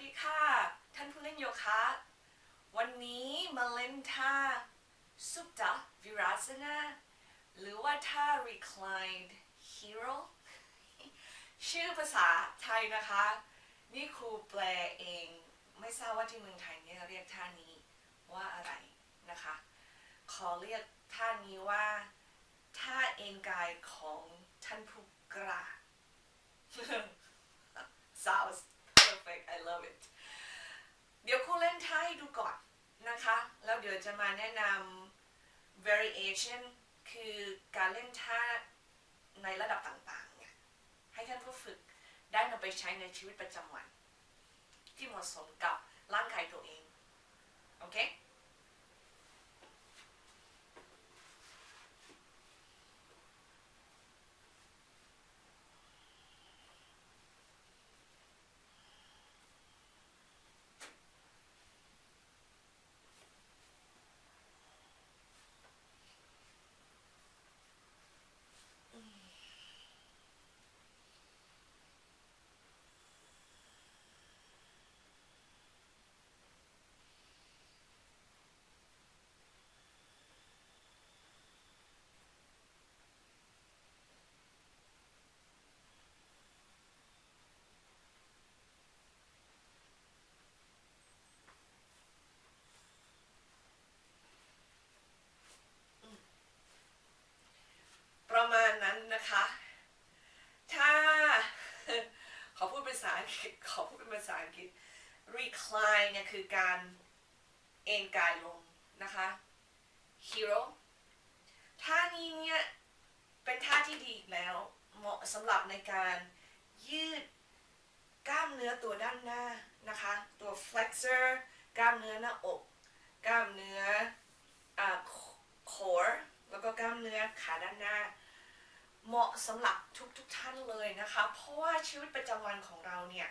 ดีค่ะ ท่านผู้เล่นโยคะ วันนี้มาเล่นท่าสุปตะวิรัสนาหรือว่าท่า reclined hero ชื่อภาษาไทยนะคะ นี่ครูแปลเอง ไม่ทราบว่าที่เมืองไทยเนี่ยเรียกท่านี้ว่าอะไรนะคะ ขอเรียกท่านี้ว่าท่าเอนกายของท่านผู้กล้า sounds perfect I love it เดี๋ยวครูเล่นท่าให้ ดูก่อนนะคะ แล้วเดี๋ยวจะมาแนะนำ variation คือการเล่นท่าในระดับต่างๆเนี่ยให้ท่านผู้ฝึกได้นำไปใช้ในชีวิตประจำวัน ที่เหมาะสมกับร่างกายตัวเอง โอเค ประมาณนั้นนะคะ ถ้า ขอพูดเป็นภาษาอังกฤษ ขอพูดเป็นภาษาอังกฤษ recline เนี่ยคือการเอนกายลงนะคะ hero ท่านี้เนี่ยเป็นท่าที่ดีอีกแล้ว เหมาะสำหรับในการยืดกล้ามเนื้อตัวด้านหน้านะคะ ตัว flexor กล้ามเนื้อหน้าอก กล้ามเนื้ออ่า core แล้วก็กล้ามเนื้อขาด้านหน้า เหมาะสำหรับทุกทุกท่านเลยนะคะ เพราะว่าชีวิตประจำวันของเราเนี่ย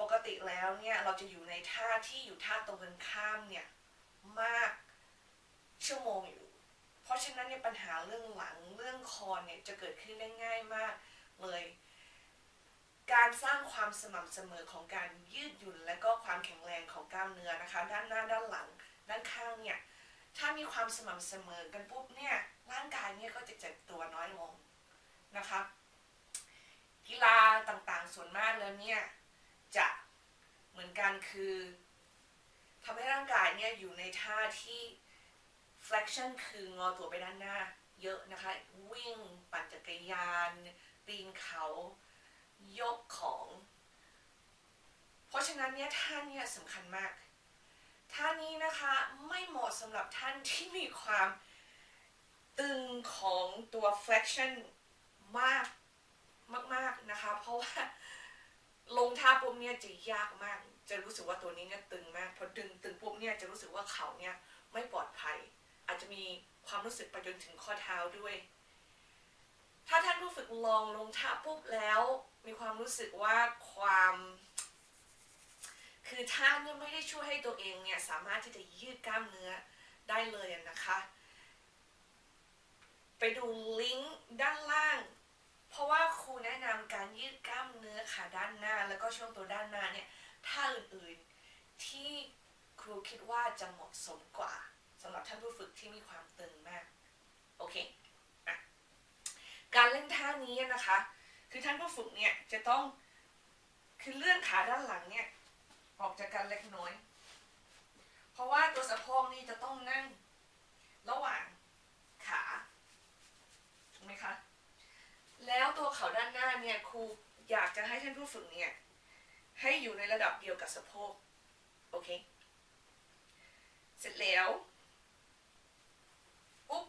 ปกติแล้วเนี่ยเราจะอยู่ในท่าที่อยู่ท่าตรงกันข้ามเนี่ยมากชั่วโมงอยู่ เพราะฉะนั้นเนี่ยปัญหาเรื่องหลังเรื่องคอเนี่ยจะเกิดขึ้นได้ง่ายมากเลย การสร้างความสม่ำเสมอของการยืดหยุ่นและก็ความแข็งแรงของกล้ามเนื้อนะคะ ด้านหน้าด้านหลังด้านข้างเนี่ยถ้ามีความสม่ำเสมอกันปุ๊บเนี่ยร่างกายเนี่ยก็จะเจ็บตัวน้อยลงนะคะกีฬาต่างๆส่วนมากแล้วเนี่ย จะเหมือนกันคือทำให้ร่างกายเนี่ยอยู่ในท่าที่ flexion คืองอตัวไปด้านหน้า เยอะนะคะ วิ่งปั่นจักรยาน ปีนเขา ยกของ เพราะฉะนั้นเนี่ยท่าเนี่ยสำคัญมากท่านี้นะคะไม่เหมาะสำหรับท่านที่มีความตึงของตัว flexion มากมากๆนะคะ เพราะว่า ลงท่าปุ๊บเนี่ยจะยากมาก จะรู้สึกว่าตัวนี้เนี่ยตึงมากพอดึงตึงปุ๊บเนี่ยจะรู้สึกว่าเข่าเนี่ยไม่ปลอดภัย อาจจะมีความรู้สึกไปจนถึงข้อเท้าด้วย ถ้าท่านผู้ฝึกลองลงท่าปุ๊บแล้ว มีความรู้สึกว่าความ คือท่าเนี่ยไม่ได้ช่วยให้ตัวเองเนี่ยสามารถที่จะยืดกล้ามเนื้อได้เลยนะคะ ไปดูลิงก์ด้านล่าง เพราะว่าครูแนะนำการยืดกล้ามเนื้อขาด้านหน้า แล้วก็ช่วงตัวด้านหน้าเนี่ยท่าอื่นๆที่ครูคิดว่าจะเหมาะสมกว่าสำหรับท่านผู้ฝึกที่มีความตึงมากโอเคอการเล่นท่านี้นะคะ คือท่านผู้ฝึกเนี่ยจะต้องคือเลื่อนขาด้านหลังเนี่ยออกจากกันเล็กน้อย เพราะว่าตัวสะโพกนี่จะต้องนั่งระหว่างขาถูกไหมคะ แล้วตัว เขาด้านหน้าเนี่ยครูอยากจะให้ท่านผู้ฝึกเนี่ยให้อยู่ในระดับเดียวกับสะโพกโอเค เสร็จแล้วอุ๊บ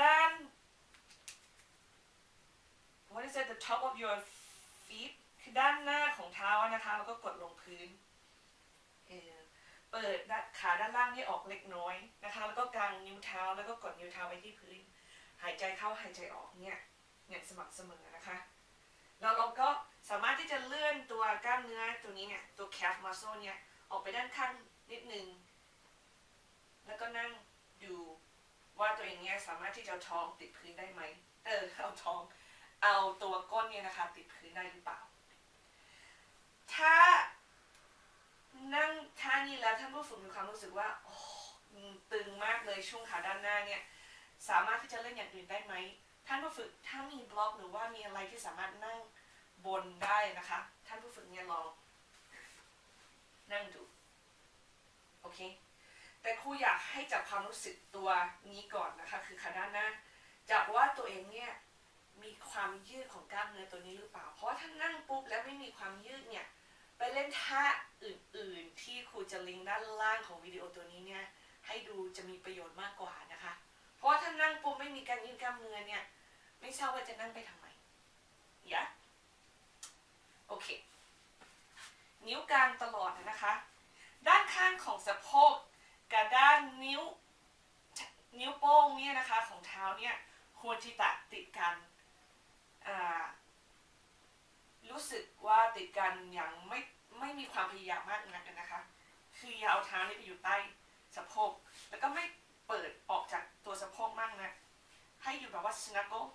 ด้าน what is it the top of your feet คือด้านหน้าของเท้านะคะแล้วก็กดลงพื้นเปิดขาด้านล่างนี่ออกเล็กน้อยนะคะ แล้วก็กางนิ้วเท้าแล้วก็กดนิ้วเท้าไว้ที่พื้น หายใจเข้าหายใจออกเนี่ยเนี่ยสม่ำเสมอนะคะแล้วเราก็สามารถที่จะเลื่อนตัวกล้ามเนื้อตัวนี้เนี่ยตัว calf muscle เนี่ยออกไปด้านข้างนิดนึง แล้วก็นั่งดูว่าตัวเองเนี่ยสามารถที่จะท้องติดพื้นได้ไหมเออเอาท้องเอาตัวก้นเนี่ยนะคะติดพื้นได้หรือเปล่า ถ้านั่งท่านี้แล้วท่านผู้ฝึกมีความรู้สึกว่าโอ้ตึงมากเลยช่วงขาด้านหน้าเนี่ย สามารถที่จะเล่นอย่างอื่นได้ไหมท่านผู้ฝึกถ้ามีบล็อกหรือว่ามีอะไรที่สามารถนั่งบนได้นะคะ ท่านผู้ฝึกเนี่ยลองนั่งดูโอเคแต่ครูอยากให้จับความรู้สึกตัวนี้ก่อนนะคะ คือขาด้านหน้าจับว่าตัวเองเนี่ยมีความยืดของกล้ามเนื้อตัวนี้หรือเปล่า เพราะถ้านั่งปุ๊บแล้วไม่มีความยืดเนี่ยไปเล่นท่าอื่น ๆ ที่ครูจะลิงก์ด้านล่างของวิดีโอตัวนี้เนี่ยให้ดูจะมีประโยชน์มากกว่านะคะ ล้ามเนื้อเนี่ย ไม่ทราบว่าจะนั่งไปทำไมยะโอเค นิ้วกลางตลอดนะคะ ด้านข้างของสะโพกกับด้านนิ้วนิ้วโป้งเนี่ยนะคะของเท้าเนี่ยควรที่จะติดกันรู้สึกว่าติดกันอย่างไม่ไม่มีความพยายามมากนักนะคะ คืออย่าเอาเท้านี่ไปอยู่ใต้สะโพก แล้วก็ไม่เปิดออกจากตัวสะโพกมากนะให้ อยู่แบบว่า snuggle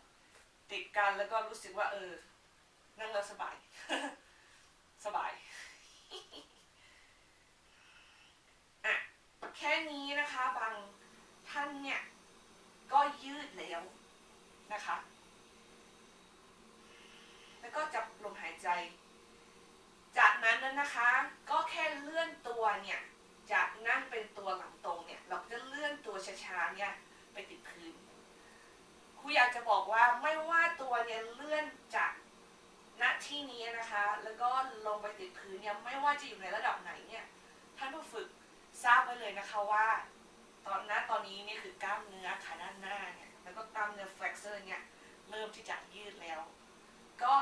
ติดกันแล้วก็รู้สึกว่า เออ นั่งแล้วสบาย สบายอะแค่นี้นะคะ บางท่านเนี่ย ก็ยืดแล้วนะคะ แล้วก็จับลมหายใจ จากนั้นนั้นนะคะ ก็แค่เลื่อนตัวเนี่ย จากนั่งเป็นตัวหลังตรงเนี่ย เราจะเลื่อนตัวช้าๆเนี่ย ไปติดพื้น อยากจะบอกว่าไม่ว่าตัวเนี่ยเลื่อนจากณที่นี้นะคะ แล้วก็ลงไปติดพื้นเนี่ยไม่ว่าจะอยู่ในระดับไหนเนี่ยท่านผู้ฝึกทราบไว้เลยนะคะว่า ตอนนั้นตอนนี้เนี่ยคือกล้ามเนื้อขาด้านหน้าเนี่ยแล้วก็กล้ามเนื้อ flexor เนี่ยเริ่มที่จะยืดแล้ว ก็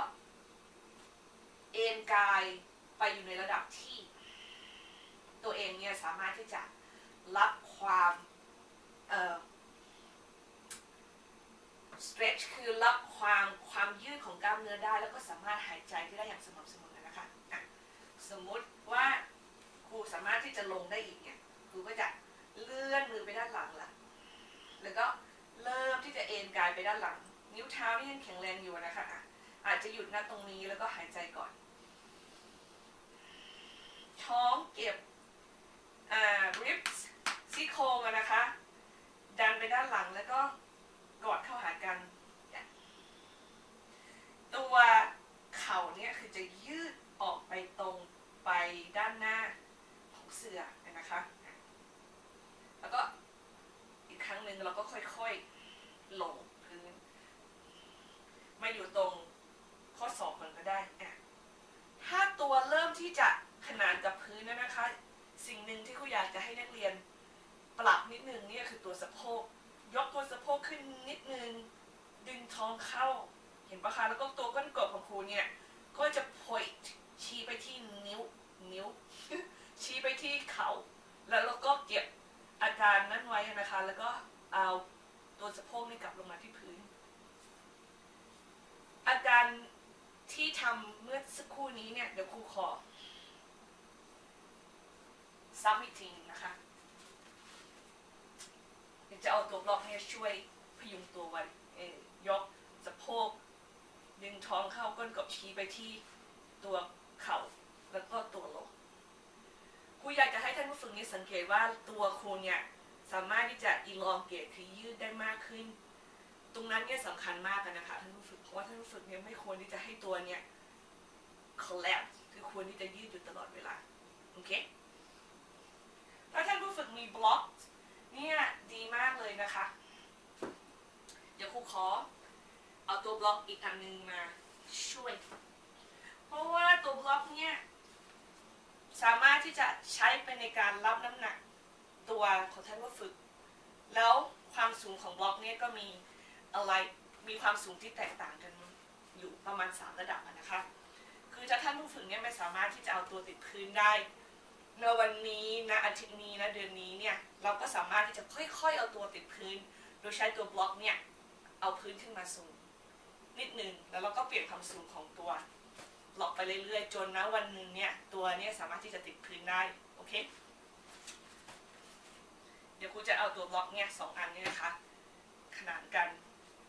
เอนกายไปอยู่ในระดับที่ ตัวเองเนี่ยสามารถที่จะรับความเอ่อ stretch คือรับความความยืดของกล้ามเนื้อได้ แล้วก็สามารถหายใจที่ได้อย่างสม่ำเสมอนะคะะสมมุติว่าครูสามารถที่จะลงได้อีกเนี่ยครูก็จะเลื่อนมือไปด้านหลังละแล้วก็เริ่มที่จะเอนกายไปด้านหลัง นิ้วเท้านี่ยังแข็งแรงอยู่นะคะอาจจะหยุดณตรงนี้แล้วก็หายใจก่อน ท้องเก็บอ่า ribs ซี่โครงนะคะ ดันไปด้านหลังแล้วก็ กอดเข้าหากัน ตัวเข่าเนี่ยคือจะยืดออกไปตรงไปด้านหน้าของเสือนะคะ แล้วก็อีกครั้งหนึ่งเราก็ค่อยๆลงพื้น มาอยู่ตรงข้อศอกมันก็ได้อะถ้าตัวเริ่มที่จะขนานกับพื้นแล้วนะคะ สิ่งหนึ่งที่ครูอยากจะให้นักเรียนปรับนิดนึงเนี่ยคือตัวสะโพก ยกตัวสะโพกขึ้นนิดนึง ดึงท้องเข้า เห็นปะคะ แล้วก็ตัวก้นกบของครู เนี่ย ก็จะ point ชี้ไปที่นิ้วนิ้ว ชี้ไปที่เขา แล้วเราก็เก็บอาการนั้นไว้นะคะ แล้วก็เอาตัวสะโพกนี่กลับลงมาที่พื้น อาการที่ทำเมื่อสักครู่นี้เนี่ย เดี๋ยวครูขอซ้ำอีกทีนะคะเดี๋ยวจะเอาตัวบล็อกเนี่ยช่วยพยุงตัวไว้ยกสะโพก ดึงท้องเข้าก้นกบชี้ไปที่ตัวเข่าแล้วก็ตัวลงครูอยากจะให้ท่านผู้ฝึกนี้สังเกตว่าตัวครูเนี่ยสามารถที่จะ elongate คือยืดได้มากขึ้น ตรงนั้นเนี่ยสำคัญมากนะคะท่านผู้ฝึกเพราะว่าท่านผู้ฝึกเนี่ยไม่ควรที่จะให้ตัวเนี่ย collapse คือควรที่จะยืดอยู่ตลอดเวลาโอเคถ้าท่านผู้ฝึกมีบล็อกเนี่ยดีมากเลยนะคะ เดี๋ยวครูขอ เอาตัวบล็อกอีกอันหนึงมาช่วย เพราะว่าตัวบล็อกเนี่ยสามารถที่จะใช้ไปในการรับน้ำหนักตัวของท่านผู้ฝึก แล้วความสูงของบล็อกเนี่ยก็มีอะไรมีความสูงที่แตกต่างกันอยู่ประมาณ 3 ระดับนะคะ คือถ้าท่านผู้ฝึกเนี่ยไม่สามารถที่จะเอาตัวติดพื้นได้ในวันนี้นะอาทิตย์นี้นะเดือนนี้เนี่ยเราก็สามารถที่จะค่อยๆเอาตัวติดพื้น โดยใช้ตัวบล็อกเนี่ยเอาพื้นขึ้นมาสูง นิดนึงแล้วเราก็เปลี่ยนความสูงของตัวหลอกไปเรื่อยๆ จนนะวันหนึ่งเนี่ยตัวเนี่ยสามารถที่จะติดพื้นได้โอเคเดี๋ยวครูจะเอาตัวบล็อกเนี่ยสองอันนี้นะคะ ขนานกัน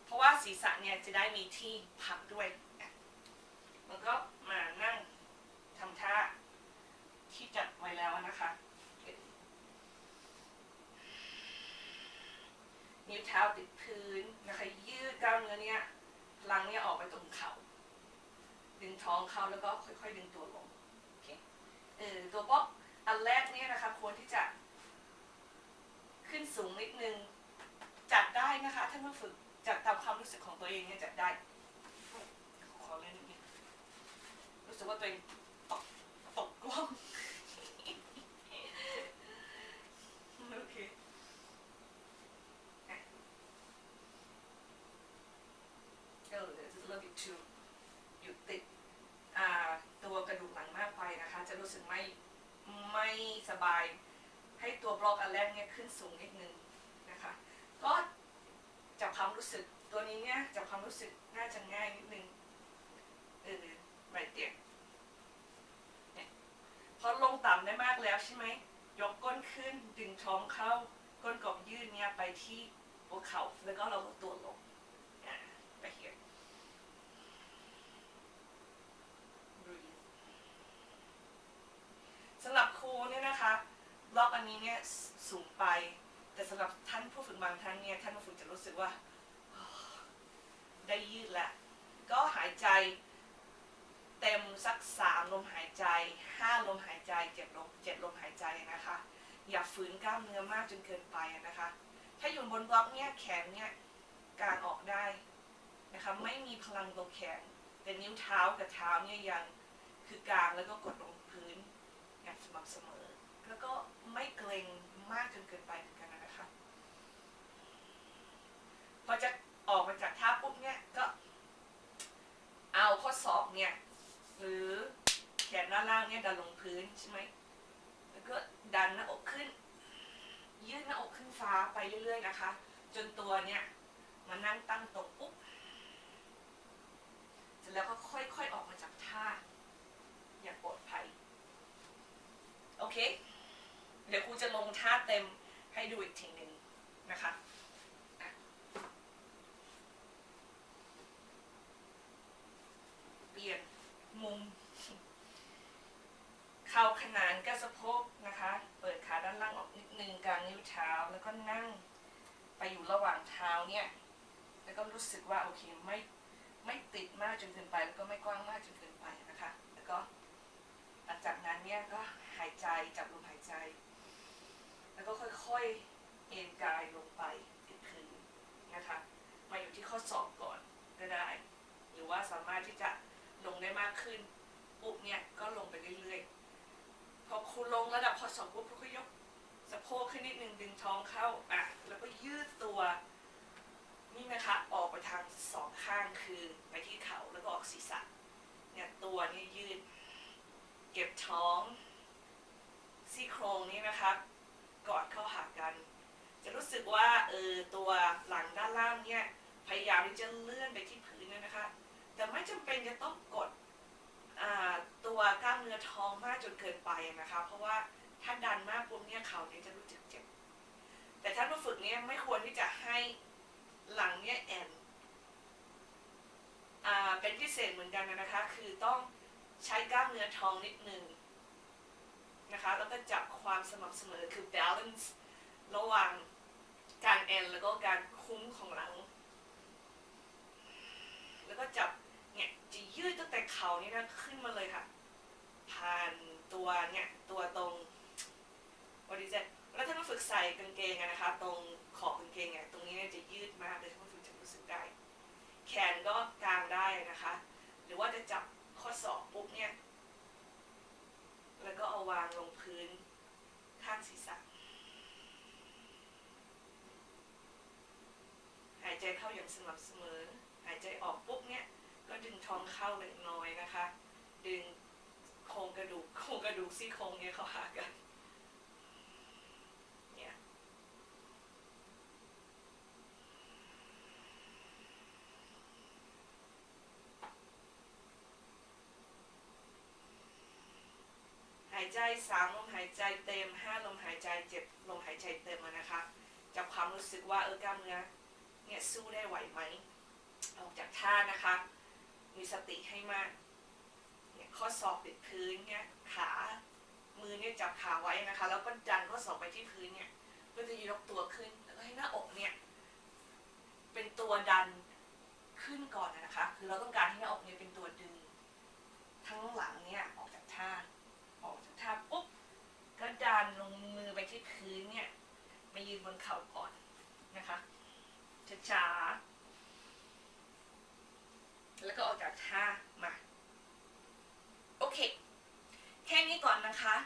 เพราะว่าศีรษะเนี่ยจะได้มีที่พักด้วยมันก็มานั่งทำท่าที่จัดไว้แล้วนะคะนิ้วเท้าติดพื้นนะคะยืดกล้ามเนื้อเนี่ย ลังเนี่ยออกไปตรงเข่าดึงท้องเข้าแล้วก็ค่อยๆดึงตัวลงโอเคเออตัวบล็อกอันแรกเนี่ยนะคะควรที่จะขึ้นสูงนิดนึงจัดได้นะคะถ้ามาฝึกจัดตามความรู้สึกของตัวเองเนี่ยจัดได้ขอเล่นนิดนึงรู้สึกว่าตัวเองตกตกกล้อง โอเค เออ there's a little bit too อยู่ติดอ่าตัวกระดูกหลังมากไปนะคะ จะรู้สึก ไม่สบาย ให้ตัวบล็อกอันแรกเนี่ยขึ้นสูงนิดนึงนะคะ ก็จับความรู้สึกตัวนี้เนี่ยจับความรู้สึกน่าจะง่ายนิดนึงเออ right there เนี่ยพอลงต่ำได้มากแล้วใช่ไหมยกก้นขึ้นดึงท้องเข้า ก้นกบยืดเนี่ยไปที่หัวเข่าแล้วก็เราตัวลงอะไป here breathe สำหรับครูเนี่ยนะคะบล็อกอั นี้เนี่ยสูงไป แต่สำหรับท่านผู้ฝึกบางท่านเนี่ยท่านผู้ฝึกจะรู้สึกว่า ได้ยืดแล้วก็หายใจเต็มสักสามลมหายใจห้าลมหายใจเจ็ดลมเจ็ดลมหายใจนะคะ อย่าฝืนกล้ามเนื้อมากจนเกินไปนะคะ ถ้าอยู่บนบล็อกเนี่ยแขนเนี่ยกางออกได้นะคะไม่มีพลังตรงแขน แต่นิ้วเท้ากับเท้าเนี่ยยังคือกลางแล้วก็กดลงพื้นอย่างสม่ำเสมอ แล้วก็ไม่ากจนเกินไปเหมือนกันนะคะ พอจะออกมาจากท่าปุ๊บเนี่ยก็เอาข้อศอกเนี่ยหรือแขนหน้าล่างเนี่ยดันลง พื้นใช่ไหมแล้วก็ดันหน้าอกขึ้น ยืดหน้าอกขึ้นฟ้าไปเรื่อย ๆ นะคะ จนตัวเนี่ยมานั่งตั้งตรงปุ๊บเสร็จแล้วก็ค่อยๆออกมาจากท่า อย่างปลอดภัย โอเค เดี๋ยวครูจะลงท่าเต็มให้ดูอีกทีหนึ่งนะคะอะเปลี่ยนมุม เข่าขนานกับ สะโพกนะคะ เปิดขาด้านล่างออกนิดนึงกลางนิ้วเท้าแล้วก็นั่งไปอยู่ระหว่างเท้าเนี่ย แล้วก็รู้สึกว่าโอเคไม่ไม่ติดมากจนเกินไป แล้วก็ไม่กว้างมากจนเกินไปนะคะ แล้วก็หลังจากนั้นเนี่ยก็หายใจจับลมหายใจ แล้วก็ค่อยๆเอ็นกายลงไปที่พื้นนะคะ มาอยู่ที่ข้อศอกก่อนก็ได้ หรือว่าสามารถที่จะลงได้มากขึ้นปุ๊บเนี่ยก็ลงไปเรื่อยๆ พอคุณลงระดับข้อศอกปุ๊บคุณก็ยกสะโพกขึ้นนิดนึงดึงท้องเข้าอะแล้วก็ยืดตัวนี่นะคะออกไปทางสองข้างคือไปที่เขาแล้วก็ออกศีรษะเนี่ยตัวนี่ยืด เก็บท้องซี่โครงนี่นะคะกอดเข้าหากัน จะรู้สึกว่าเออตัวหลังด้านล่างเนี่ยพยายามที่จะเลื่อนไปที่พื้นนะคะ แต่ไม่จำเป็นจะต้องกด ตัวกล้ามเนื้อท้องมากจนเกินไปนะคะ เพราะว่าถ้าดันมากปุ๊บเนี่ยเข่าเนี่ยจะรู้สึกเจ็บ แต่ถ้าผู้ฝึกเนี่ยไม่ควรที่จะให้หลังเนี่ยแอนอ่าเป็นพิเศษเหมือนกันนะคะ คือต้องใช้กล้ามเนื้อท้องนิดนึงนะคะแล้วก็จับความสม่ำเสมอคือ balance ระหว่างการแอนแล้วก็การคุ้มของหลัง แล้วก็จับเนี่ยจะยืดตั้งแต่ เขานี่นะขึ้นมาเลยค่ะ ผ่านตัวเนี่ยตัวตรงวันนี้จะแล้วถ้าเราฝึกใส่กางเกงนะคะ ตรงขอบกางเกงเนี่ยตรงนี้เนี่ยจะยืดมากเลยถ้าเราฝึกจะรู้สึกได้ แขนก็กางได้นะคะ หรือว่าจะจับข้อศอกปุ๊บเนี่ยแล้วก็เอาวางลงพื้นข้างศีรษะหายใจเข้าอย่างสม่ำเสมอ หายใจออกปุ๊บเนี่ย ก็ดึงท้องเข้าเล็กน้อยนะคะ ดึงโครงกระดูกโครงกระดูกซี่โครงเนี่ยเขาหากันเนี่ยหายใจสามลมหายใจเต็มห้าลมหายใจเจ็ดลมหายใจเต็มนะคะจับความรู้สึกว่าเออกล้ามเนื้อเนี่ยสู้ได้ไหวไหมออกจากท่านะคะ มีสติให้มากเนี่ยข้อศอกติดพื้นเนี่ยขามือเนี่ยจับขาไว้นะคะ แล้วก็ดันข้อศอกไปที่พื้นเนี่ยเพื่อจะยกตัวขึ้นแล้วก็ให้หน้าอกเนี่ยเป็นตัวดันขึ้นก่อนนะคะ คือเราต้องการให้หน้าอกเนี่ยเป็นตัวดึง ทั้งหลังเนี่ยออกจากท่า ออกจากท่าปุ๊บก็ดันลงมือไปที่พื้นเนี่ยมายืนบนเข่าก่อนนะคะช้าๆแล้วก็ออกจากท่ามา โอเค แค่ นะคะ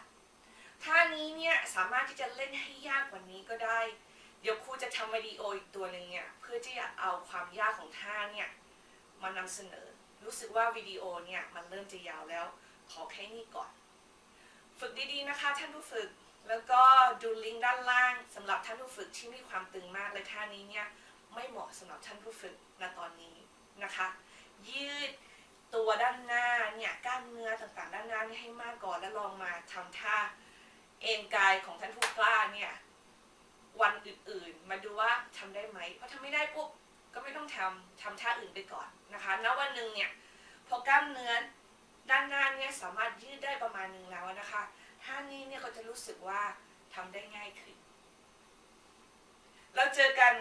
ท่านี้เนี่ยสามารถที่จะเล่นให้ยากกว่านี้ก็ได้ เดี๋ยวครูจะทำวิดีโออีกตัวหนึ่งเนี่ยเพื่อที่จะเอาความยากของท่าเนี่ยมานำเสนอ รู้สึกว่าวิดีโอเนี่ยมันเริ่มจะยาวแล้ว ขอแค่นี้ก่อน ฝึกดีๆนะคะท่านผู้ฝึก แล้วก็ดูลิงก์ด้านล่างสำหรับท่านผู้ฝึกที่มีความตึงมากและท่านี้เนี่ยไม่เหมาะสำหรับท่านผู้ฝึกณตอนนี้นะคะ ยืด ตัวด้านหน้าเนี่ยกล้ามเนื้อต่างๆ ด้านหน้านี่ให้มากก่อนแล้วลองมาทำท่าเอนกายของท่านผู้กล้าเนี่ยวันอื่นๆ มาดูว่าทำได้ไหมพอทำไม่ได้ปุ๊บก็ไม่ต้องทำทำท่าอื่นไปก่อนนะคะณวันหนึ่งเนี่ยพอกล้ามเนื้อด้านหน้าเนี่ยสามารถยืดได้ประมาณหนึ่งแล้วนะคะท่านี้เนี่ยเขาจะรู้สึกว่าทำได้ง่ายขึ้นแล้วเจอกัน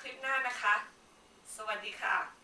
คลิปหน้านะคะ สวัสดีค่ะ